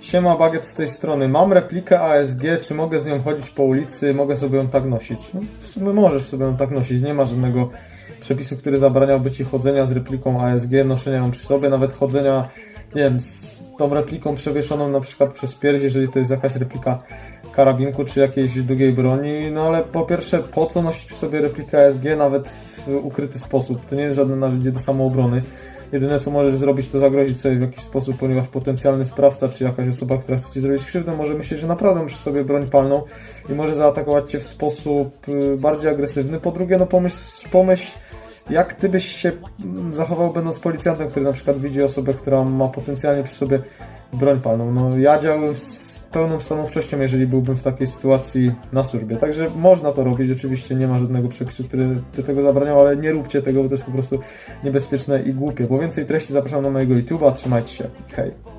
Siema Baget z tej strony. Mam replikę ASG, czy mogę z nią chodzić po ulicy? Mogę sobie ją tak nosić? No, w sumie możesz sobie ją tak nosić. Nie ma żadnego przepisu, który zabraniałby ci chodzenia z repliką ASG, noszenia ją przy sobie, nawet chodzenia, nie wiem, z tą repliką przewieszoną na przykład przez pierś, jeżeli to jest jakaś replika karabinku czy jakiejś długiej broni. No ale po pierwsze, po co nosić przy sobie replikę ASG nawet w ukryty sposób? To nie jest żadne narzędzie do samoobrony. Jedyne co możesz zrobić, to zagrozić sobie w jakiś sposób, ponieważ potencjalny sprawca, czy jakaś osoba, która chce ci zrobić krzywdę, może myśleć, że naprawdę masz sobie broń palną i może zaatakować cię w sposób y, bardziej agresywny. Po drugie, no pomyśl, pomyśl jak ty byś się mm, zachował będąc policjantem, który na przykład widzi osobę, która ma potencjalnie przy sobie broń palną. No ja działałem z pełną stanowczością, jeżeli byłbym w takiej sytuacji na służbie. Także można to robić, oczywiście nie ma żadnego przepisu, który by tego zabraniał, ale nie róbcie tego, bo to jest po prostu niebezpieczne i głupie. Po więcej treści zapraszam na mojego YouTube'a, trzymajcie się, hej!